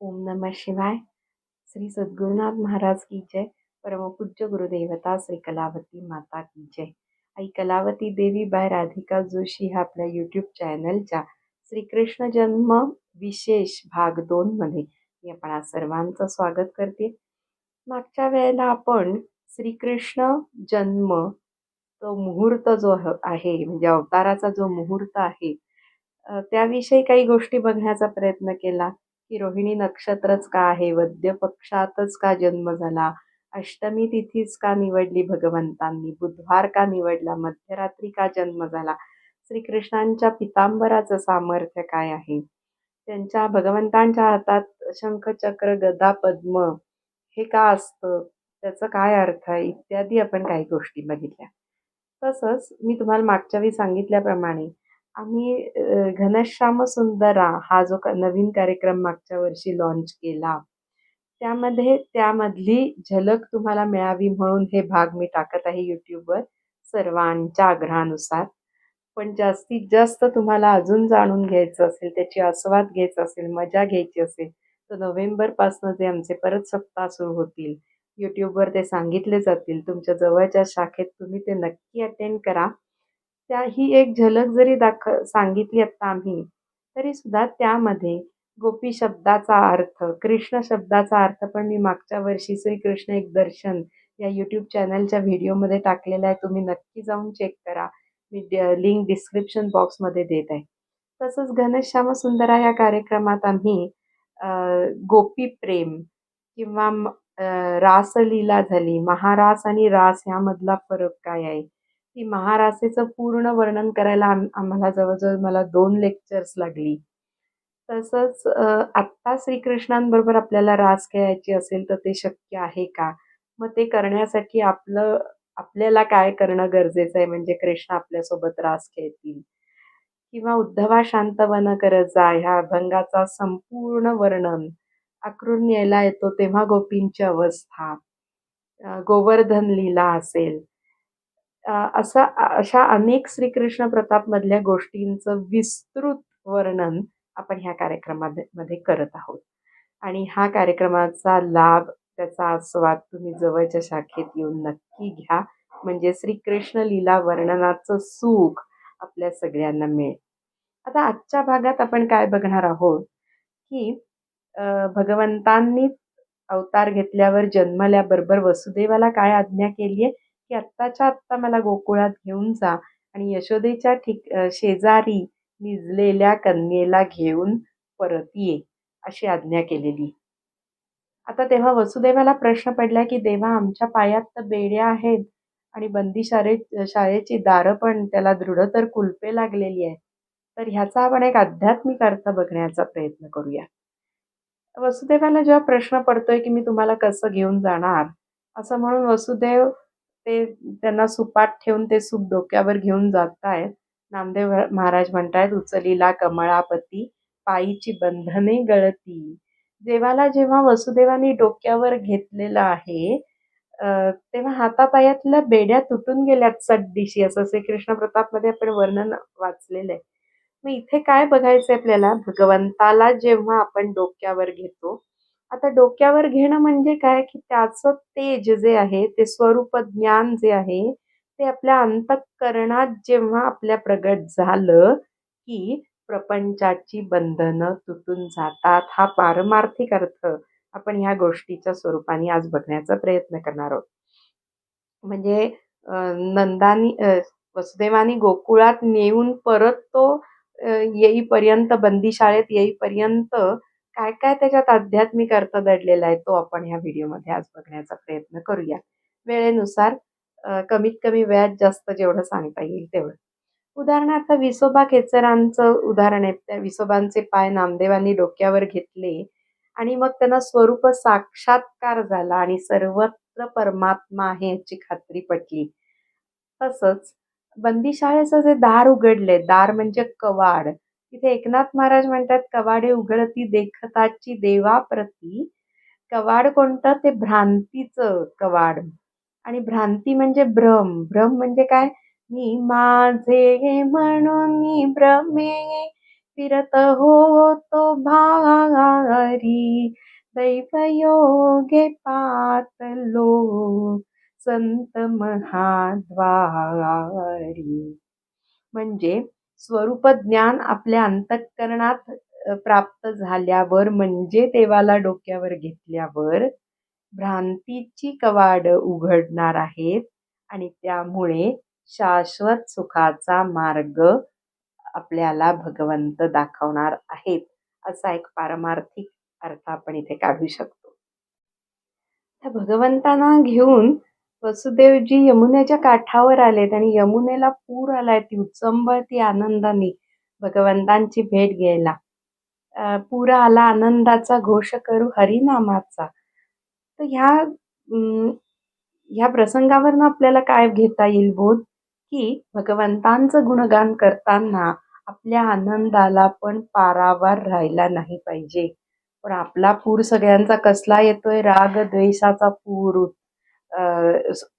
ओम नमः शिवाय. श्री सद्गुरुनाथ महाराज की जय. परमपूज्य गुरुदेवता श्री कलावती माता की जय. आई कलावती देवी बाय राधिका जोशी ह्या आपल्या यूट्यूब चॅनलच्या श्रीकृष्ण जन्म विशेष भाग दोनमध्ये मी आपण सर्वांचं स्वागत करते. मागच्या वेळेला आपण श्रीकृष्ण जन्म तो मुहूर्त जो आहे म्हणजे अवताराचा जो मुहूर्त आहे त्याविषयी काही गोष्टी बघण्याचा प्रयत्न केला. की रोहिणी नक्षत्रच का आहे? वद्य पक्षातच का जन्म झाला? अष्टमी तिथीच का निवडली भगवंतांनी? बुधवार का निवडला? मध्यरात्री का जन्म झाला? श्रीकृष्णांच्या पितांबराचं सामर्थ्य काय आहे? त्यांच्या भगवंतांच्या हातात शंखचक्र गदा पद्म हे का असतं? त्याचं काय अर्थ आहे? इत्यादी आपण काही गोष्टी बघितल्या. तसंच मी तुम्हाला मागच्या वेळी सांगितल्याप्रमाणे आम्ही घनश्याम सुंदरा हा जो नवीन कार्यक्रम मागच्या वर्षी लॉन्च केला. त्यामध्ये त्यामधली झलक तुम्हाला मिळावी म्हणून हे भाग मी टाकत आहे यूट्यूबवर सर्वांच्या आग्रहानुसार. पण जास्तीत जास्त तुम्हाला अजून जाणून घ्यायचं असेल त्याची आस्वाद घ्यायचा असेल मजा घ्यायची असेल तर नोव्हेंबरपासून जे आमचे परत सप्ताह सुरू होतील. यूट्यूबवर ते सांगितले जातील. तुमच्या जवळच्या शाखेत तुम्ही ते नक्की अटेंड करा. त्या ही एक झलक जरी दाख सांगितली आत्ता आम्ही तरीसुद्धा त्यामध्ये गोपी शब्दाचा अर्थ कृष्ण शब्दाचा अर्थ पण मी मागच्या वर्षी श्रीकृष्ण एक दर्शन या यूट्यूब चॅनलच्या व्हिडिओमध्ये टाकलेला आहे. तुम्ही नक्की जाऊन चेक करा. मी लिंक डिस्क्रिप्शन बॉक्समध्ये देत आहे. तसंच घनश्याम सुंदरा या कार्यक्रमात आम्ही गोपी प्रेम किंवा रासलीला झाली. महारास आणि रास ह्यामधला फरक काय आहे? ती महारासेचं पूर्ण वर्णन करायला आम आम्हाला जवळजवळ मला दोन लेक्चर्स लागली. तसंच आत्ता श्रीकृष्णांबरोबर आपल्याला रास खेळायची असेल तर ते शक्य आहे का? मग ते करण्यासाठी आपलं आपल्याला काय करणं गरजेचं आहे? म्हणजे कृष्ण आपल्यासोबत रास खेळतील. किंवा उद्धवा शांतवन करत जा ह्या अभंगाचा संपूर्ण वर्णन आकृन यायला येतो तेव्हा गोपींची अवस्था. गोवर्धन लीला असेल. असा अशा अनेक श्रीकृष्ण प्रतापमधल्या गोष्टींचं विस्तृत वर्णन आपण ह्या कार्यक्रमामध्ये करत आहोत. आणि हा कार्यक्रमाचा लाभ त्याचा आस्वाद तुम्ही जवळच्या शाखेत येऊन नक्की घ्या. म्हणजे श्रीकृष्ण लीला वर्णनाचं सुख आपल्या सगळ्यांना मिळेल. आता आजच्या भागात आपण काय बघणार आहोत? की भगवंतांनी अवतार घेतल्यावर जन्मल्याबरोबर वसुदेवाला काय आज्ञा केली आहे की आत्ताच्या आत्ता मला गोकुळात घेऊन जा आणि यशोदेच्या ठिक शेजारी निजलेल्या कन्येला घेऊन परत ये अशी आज्ञा केलेली. आता तेव्हा वसुदेवाला प्रश्न पडला की देवा आमच्या पायात तर बेड्या आहेत आणि बंदी शाळे शाळेची दारं पण त्याला दृढ तर कुलपे लागलेली आहे तर ह्याचा आपण एक आध्यात्मिक अर्थ बघण्याचा प्रयत्न करूया. वसुदेवाला जेव्हा प्रश्न पडतोय की मी तुम्हाला कसं घेऊन जाणार? असं म्हणून वसुदेव ते त्यांना सुपात ठेवून ते सूप डोक्यावर घेऊन जात आहेत नामदेव महाराज म्हणतायत उचलीला कमळापती पायीची बंधने गळती. देवाला जेव्हा वसुदेवानी डोक्यावर घेतलेलं आहे तेव्हा हातापायातल्या बेड्या तुटून गेल्यात सड्डीशी असं श्रीकृष्ण प्रतापमध्ये आपण वर्णन वाचलेलं आहे. मग इथे काय बघायचं आपल्याला? भगवंताला जेव्हा आपण डोक्यावर घेतो आता डोक्यावर घेणं म्हणजे काय? की त्याचं तेज जे आहे ते स्वरूप ज्ञान जे आहे ते आपल्या अंतःकरणात जेव्हा आपल्या प्रगट झालं की प्रपंचाची बंधनं तुटून जातात. हा पारमार्थिक अर्थ आपण ह्या गोष्टीच्या स्वरूपाने आज बघण्याचा प्रयत्न करणार आहोत. म्हणजे नंदानी वसुदेवानी गोकुळात नेऊन परत तो येईपर्यंत बंदीशाळेत येईपर्यंत काय काय त्याच्यात आध्यात्मिक अर्थ दडलेला आहे तो आपण ह्या व्हिडिओमध्ये आज बघण्याचा प्रयत्न करूया. वेळेनुसार कमीत कमी वेळात जास्त जेवढं सांगता येईल तेवढं. उदाहरणार्थ विसोबा खेचरांचं उदाहरण आहे. त्या विसोबांचे पाय नामदेवांनी डोक्यावर घेतले आणि मग त्यांना स्वरूप साक्षात्कार झाला आणि सर्वत्र परमात्मा आहे याची खात्री पटली. तसंच बंदीशाळेचं जे दार उघडले दार म्हणजे कवाड. तिथे एकनाथ महाराज म्हणतात कवाडे उघडती देखताची देवाप्रती. कवाड कोणतं? ते भ्रांतीचं कवाड. आणि भ्रांती म्हणजे भ्रम. भ्रम म्हणजे काय? मी माझे म्हणून मी भ्रमे फिरत होतो भारी. दैव योगे पातलो. संत महाद्वारी. म्हणजे स्वरूप ज्ञान आपल्या अंतःकरणात प्राप्त झाल्यावर म्हणजे देवाला डोक्यावर घेतल्यावर भ्रांतीची कवाड उघडणार आहेत आणि त्यामुळे शाश्वत सुखाचा मार्ग आपल्याला भगवंत दाखवणार आहेत असा एक पारमार्थिक अर्थ आपण इथे काढू शकतो. त्या भगवंतांना घेऊन वसुदेवजी यमुनेच्या काठावर आलेत आणि यमुनेला पूर आलाय ती उचंबळती आनंदाने भगवंतांची भेट घ्यायला. पूर आला आनंदाचा घोष करू हरिनामाचा. तर ह्या ह्या प्रसंगावरनं आपल्याला काय घेता येईल बोध? की भगवंतांचं गुणगान करताना आपल्या आनंदाला पण पारावार राहायला नाही पाहिजे. पण आपला पूर सगळ्यांचा कसला येतोय? राग द्वेषाचा पूर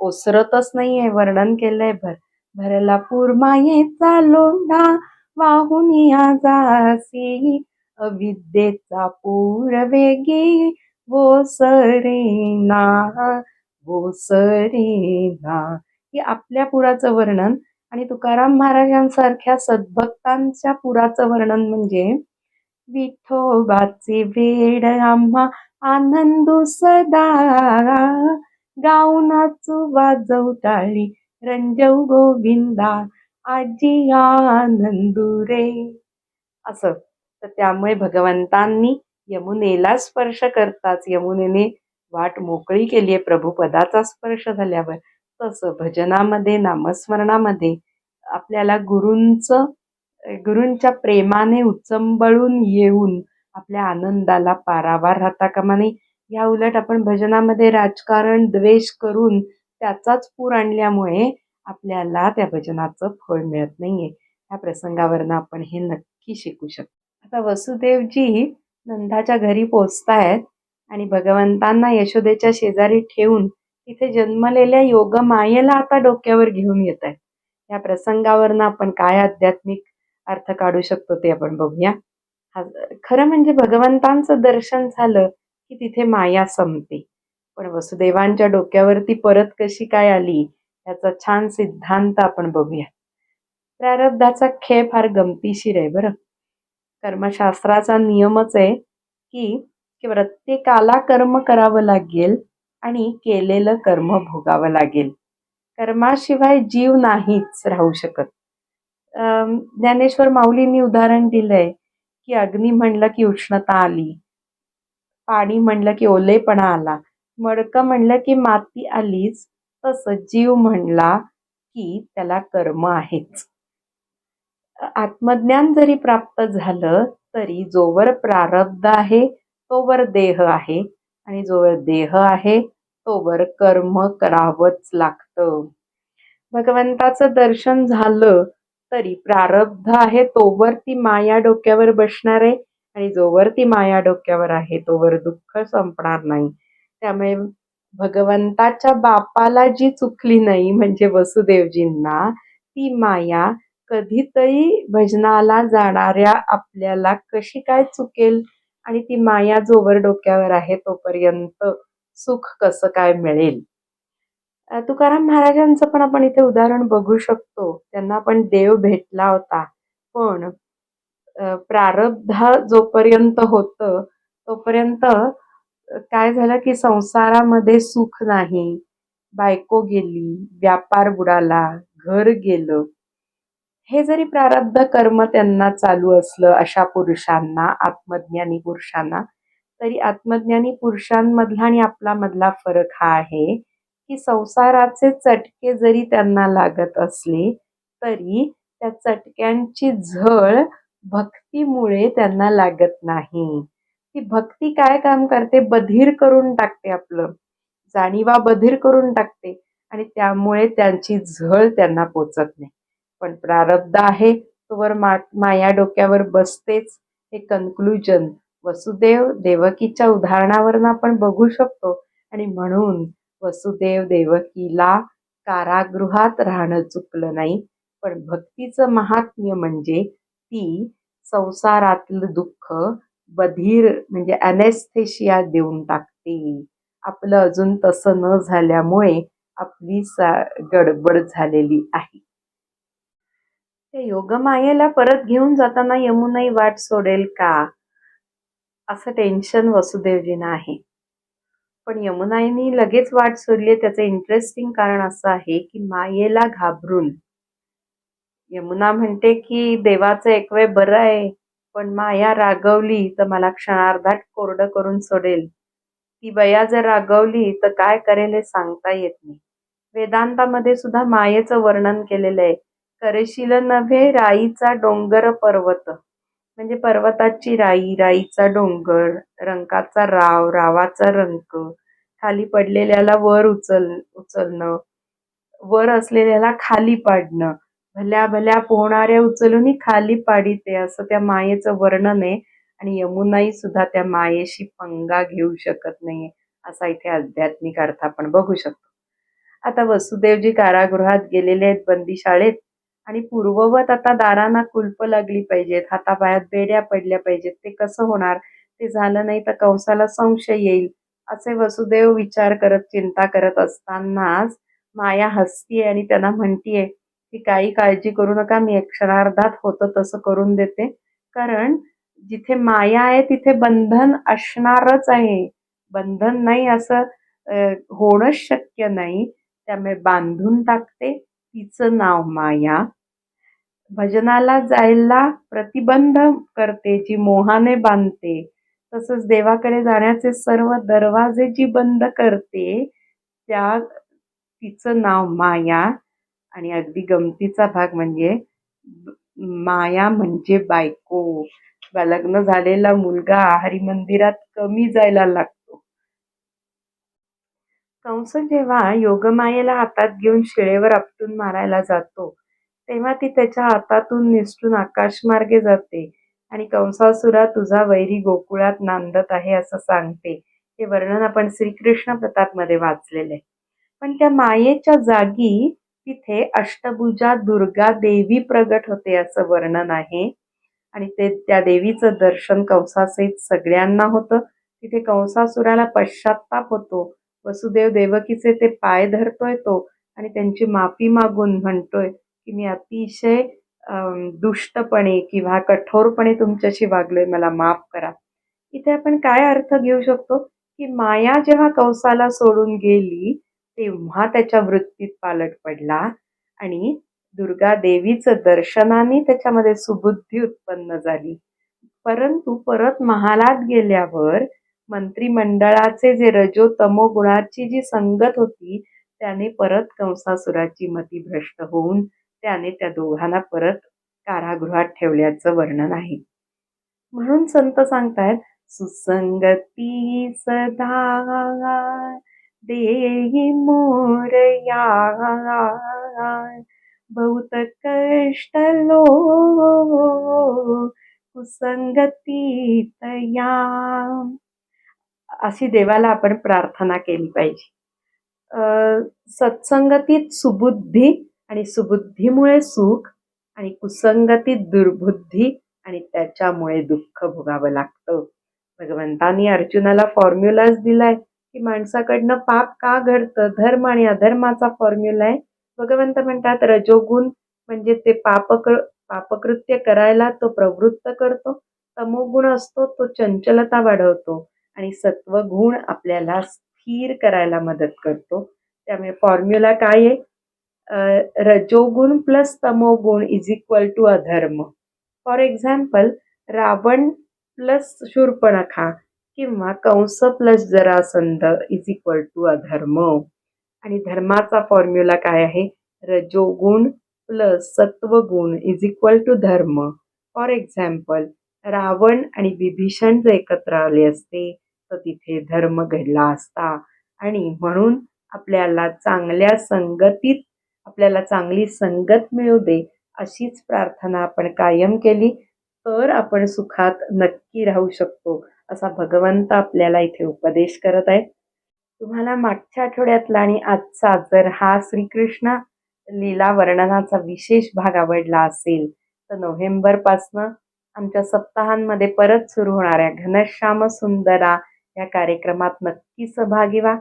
ओसरतच नाहीये वर्णन केलंय भर. भरला पूर मायेचा लोंढा वाहून या जासी. अविद्येचा पूर वेगी ओसरेना ओसरेना हे आपल्या पुराचं वर्णन. आणि तुकाराम महाराजांसारख्या सद्भक्तांच्या पुराचं वर्णन म्हणजे विठोबाचे वेड आम्हा आनंदू सदा. गाऊ नाचू वाजवू टाळी. रंजव गोविंदा आजी आनंदू रे. असं. तर त्यामुळे भगवंतांनी यमुनेला स्पर्श करताच यमुनेने वाट मोकळी केली आहे. प्रभुपदाचा स्पर्श झाल्यावर. तसं भजनामध्ये नामस्मरणामध्ये आपल्याला गुरूंचं गुरूंच्या प्रेमाने उचंबळून येऊन आपल्या आनंदाला पारावार राहता कामा नये. या उलट आपण भजनामध्ये राजकारण द्वेष करून त्याचाच पूर आणल्यामुळे आपल्याला त्या भजनाचं फळ मिळत नाहीये. ह्या प्रसंगावरनं आपण हे नक्की शिकू शकतो. आता वसुदेवजी नंदाच्या घरी पोचतायत आणि भगवंतांना यशोदेच्या शेजारी ठेवून तिथे जन्मलेल्या योग मायेला आता डोक्यावर घेऊन येत आहेत या प्रसंगावरनं आपण काय आध्यात्मिक अर्थ काढू शकतो ते आपण बघूया. खरं म्हणजे भगवंतांचं दर्शन झालं की तिथे माया संपते पण वसुदेवांच्या डोक्यावरती परत कशी काय आली याचा छान सिद्धांत आपण बघूया. प्रारब्धाचा खेळ फार गमतीशीर आहे बरं. कर्मशास्त्राचा नियमच आहे की की प्रत्येकाला कर्म करावं लागेल आणि केलेलं कर्म भोगावं लागेल. कर्माशिवाय जीव नाहीच राहू शकत. ज्ञानेश्वर माऊलींनी उदाहरण दिलंय की अग्नी म्हणलं की उष्णता आली पाणी म्हणलं की ओलेपणा आला. मडकं म्हणलं की माती आलीच. तसं जीव म्हणला की त्याला कर्म आहेच. आत्मज्ञान जरी प्राप्त झालं तरी जोवर प्रारब्ध आहे तोवर देह आहे. आणि जोवर देह आहे तोवर कर्म करावंच लागतं. भगवंताचं दर्शन झालं तरी प्रारब्ध आहे तोवर ती माया डोक्यावर बसणार. आहे आणि जोवर ती माया डोक्यावर आहे तोवर दुःख संपणार नाही. त्यामुळे भगवंताच्या बापाला जी चुकली नाही म्हणजे वसुदेवजींना ती माया कधीतरी भजनाला जाणाऱ्या आपल्याला कशी काय चुकेल? आणि ती माया जोवर डोक्यावर आहे तोपर्यंत सुख कसं काय मिळेल? तुकाराम महाराजांचं पण आपण इथे उदाहरण बघू शकतो. त्यांना पण देव भेटला होता. पण प्रारब्ध जोपर्यंत होतं तोपर्यंत काय झालं की संसारामध्ये सुख नाही. बायको गेली व्यापार बुडाला घर गेलं. हे जरी प्रारब्ध कर्म त्यांना चालू असलं अशा पुरुषांना आत्मज्ञानी पुरुषांना तरी आत्मज्ञानी पुरुषांमधला आणि आपला मधला फरक हा आहे की संसाराचे चटके जरी त्यांना लागत असले तरी त्या चटक्यांची झळ भक्तीमुळे त्यांना लागत नाही. ती भक्ती काय काम करते? बधीर करून टाकते आपलं. जाणीवा बधीर करून टाकते आणि त्यामुळे त्यांची झळ त्यांना पोचत नाही. पण प्रारब्ध आहे तोवर मा माया डोक्यावर बसतेच हे कन्क्लुजन वसुदेव देवकीच्या उदाहरणावरून आपण बघू शकतो आणि म्हणून वसुदेव देवकीला कारागृहात राहणं चुकलं नाही. पण भक्तीचं महात्म्य म्हणजे ती संसारातलं दुःख बधीर म्हणजे अनेस्थेशिया देऊन टाकते. आपलं अजून तसं न झाल्यामुळे आपली सा गडबड झालेली आहे. त्या योगमायेला परत घेऊन जाताना यमुनाई वाट सोडेल का? असं टेन्शन वसुदेवजींना आहे. पण यमुनाईनी लगेच वाट सोडली त्याचं इंटरेस्टिंग कारण असं आहे की मायेला घाबरून यमुना म्हणते की देवाचं एक वेळ बरं आहे पण माया रागवली तर मला क्षणार्धात कोरडं करून सोडेल. ती बया जर रागवली तर काय करेल हे सांगता येत नाही. वेदांतामध्ये सुद्धा मायेचं वर्णन केलेलं आहे. करशील नव्हे राईचा डोंगर पर्वत. म्हणजे पर्वताची राई राईचा डोंगर रंकाचा राव रावाचा रंक. खाली पडलेल्याला वर उचल उचलणं. वर असलेल्याला खाली पाडणं. भल्या भल्या पोहणाऱ्या उचलून खाली पाडीते असं त्या मायेचं वर्णन आहे. आणि यमुनाई सुद्धा त्या मायेशी पंगा घेऊ शकत नाहीये असा इथे आध्यात्मिक अर्थ आपण बघू शकतो. आता वसुदेवजी कारागृहात गेलेले आहेत बंदी शाळेत आणि पूर्ववत आता दारांना कुलप लागली पाहिजेत हातापायात बेड्या पडल्या पाहिजेत. ते कसं होणार? ते झालं नाही तर कंसाला संशय येईल असे वसुदेव विचार करत चिंता करत असतानाच माया हसतीये आणि त्यांना म्हणतीये की काही काळजी करू नका मी अक्षरार्धात क्षणार्धात होतं तसं करून देते. कारण जिथे माया आहे तिथे बंधन असणारच आहे. बंधन नाही असं होणंच शक्य नाही. त्यामुळे बांधून टाकते. तिचं नाव माया. भजनाला जायला प्रतिबंध करते जी मोहाने बांधते. तसंच देवाकडे जाण्याचे सर्व दरवाजे जी बंद करते त्या तिचं नाव माया. आणि अगदी गमतीचा भाग म्हणजे माया म्हणजे बायको. लग्न झालेला मुलगा हरिमंदिरात कमी जायला लागतो. कंस जेव्हा योगमायेला हातात घेऊन शिळेवर आपटून मारायला जातो तेव्हा ती त्याच्या हातातून निसटून आकाशमार्गे जाते आणि कंसासुरा तुझा वैरी गोकुळात नांदत आहे असं सांगते. हे वर्णन आपण श्रीकृष्णमध्ये वाचलेले पण त्या मायेच्या जागी तिथे अष्टभुजा दुर्गा देवी प्रगट होते असं वर्णन आहे. आणि ते त्या देवीचं दर्शन कंसासहित सगळ्यांना होतं. तिथे कंसासुराला पश्चाताप होतो. वसुदेव देवकीचे ते पाय धरतोय तो आणि त्यांची माफी मागून म्हणतोय की मी अतिशय दुष्टपणे किंवा कठोरपणे तुमच्याशी वागलोय मला माफ करा. इथे आपण काय अर्थ घेऊ शकतो? की माया जेव्हा कंसाला सोडून गेली तेव्हा त्याच्या वृत्तीत पालट पडला आणि दुर्गा देवीचं दर्शनाने त्याच्यामध्ये सुबुद्धी उत्पन्न झाली. परंतु परत महालात गेल्यावर मंत्रिमंडळाचे जे रजो तमो गुणाची जी संगत होती त्याने परत कंसासुराची मती भ्रष्ट होऊन त्याने त्या दोघांना परत कारागृहात ठेवल्याचं वर्णन आहे. म्हणून संत सांगतायत सुसंगती सदा देई मोरया बहुत कष्ट लो अशी देवाला आपण प्रार्थना केली पाहिजे. सत्संगतीत सुबुद्धी आणि सुबुद्धीमुळे सुख आणि कुसंगतीत दुर्बुद्धी आणि त्याच्यामुळे दुःख भोगावं लागतं. भगवंतानी अर्जुनाला फॉर्म्युलाच दिलाय. की माणसाकडनं पाप का घडतं? धर्म आणि अधर्माचा फॉर्म्युला आहे. भगवंत म्हणतात रजोगुण म्हणजे ते पापक पापकृत्य करायला तो प्रवृत्त करतो. तमोगुण असतो तो चंचलता वाढवतो आणि सत्वगुण आपल्याला स्थिर करायला मदत करतो. त्यामुळे फॉर्म्युला काय आहे? रजोगुण प्लस तमोगुण इज इक्वल टू अधर्म. For example Ravan plus Shurpanakha किंवा Kans plus Jarasandh is equal to अधर्म. आणि धर्माचा फॉर्म्युला काय आहे? रजोगुण प्लस सत्वगुण इज इक्वल टू धर्म. फॉर एक्झाम्पल रावण आणि विभीषण जर एकत्र आले असते तर तिथे धर्म घडला असता. आणि म्हणून आपल्याला चांगल्या संगतीत आपल्याला चांगली संगत मिळू दे अशीच प्रार्थना आपण कायम केली तर आपण सुखात नक्की राहू शकतो. असा भगवंत आपल्याला इथे उपदेश करत आहे. तुम्हाला मागच्या आठवड्यातला आणि आजचा जर हा श्रीकृष्ण लीला वर्णनाचा विशेष भाग आवडला असेल तर नोव्हेंबरपासनं आमच्या सप्ताहांमध्ये परत सुरू होणाऱ्या घनश्याम सुंदरा या कार्यक्रमात नक्की सहभागी व्हा.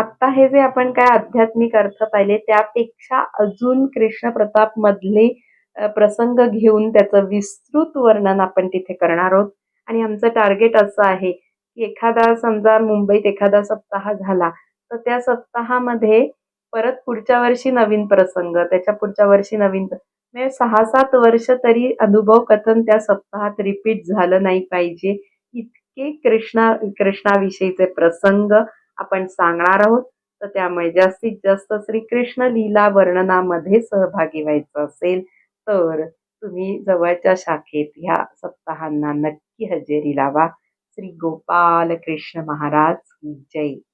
आत्ता हे जे आपण काय आध्यात्मिक अर्थ पाहिले त्यापेक्षा अजून कृष्ण प्रताप मधले प्रसंग घेऊन त्याचं विस्तृत वर्णन आपण तिथे करणार आहोत. आणि आमचं टार्गेट असं आहे की एखादा समजा मुंबईत एखादा सप्ताह झाला तर त्या सप्ताहामध्ये परत पुढच्या वर्षी नवीन प्रसंग त्याच्या पुढच्या वर्षी नवीन म्हणजे सहा सात वर्ष तरी अनुभव कथन त्या सप्ताहात रिपीट झालं नाही पाहिजे. इतके कृष्णा कृष्णाविषयीचे प्रसंग आपण सांगणार आहोत. तर त्यामुळे जास्तीत जास्त श्रीकृष्ण लीला वर्णनामध्ये सहभागी व्हायचं असेल तर तुम्ही जवळच्या शाखेत ह्या सप्ताहांना नक्की हजेरी लावा. श्री गोपाल कृष्ण महाराज की जय.